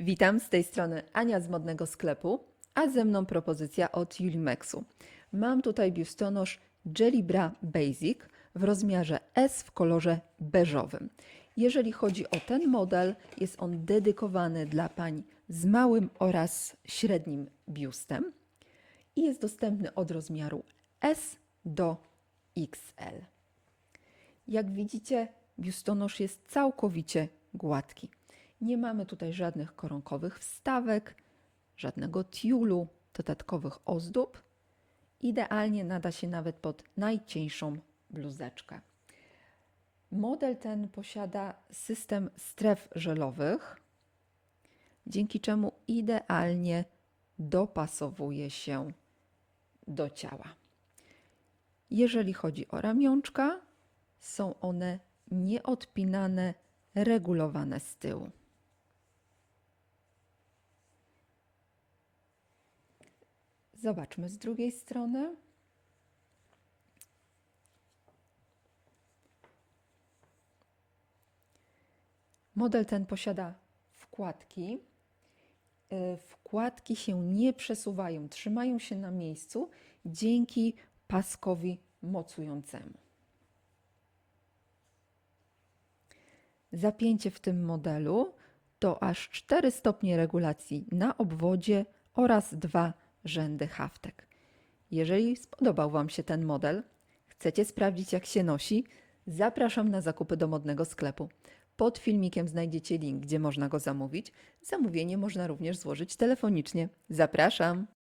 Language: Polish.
Witam z tej strony Ania z modnego sklepu, a ze mną propozycja od Julimexu. Mam tutaj biustonosz Jelly Bra Basic w rozmiarze S w kolorze beżowym. Jeżeli chodzi o ten model, jest on dedykowany dla pań z małym oraz średnim biustem i jest dostępny od rozmiaru S do XL. Jak widzicie, biustonosz jest całkowicie gładki. Nie mamy tutaj żadnych koronkowych wstawek, żadnego tiulu, dodatkowych ozdób. Idealnie nada się nawet pod najcieńszą bluzeczkę. Model ten posiada system stref żelowych, dzięki czemu idealnie dopasowuje się do ciała. Jeżeli chodzi o ramionczka, są one nieodpinane, regulowane z tyłu. Zobaczmy z drugiej strony. Model ten posiada wkładki. E, Wkładki się nie przesuwają, trzymają się na miejscu dzięki paskowi mocującemu. Zapięcie w tym modelu to aż 4 stopnie regulacji na obwodzie oraz dwa rzędy haftek. Jeżeli spodobał Wam się ten model, chcecie sprawdzić jak się nosi, zapraszam na zakupy do modnego sklepu. Pod filmikiem znajdziecie link, gdzie można go zamówić. Zamówienie można również złożyć telefonicznie. Zapraszam!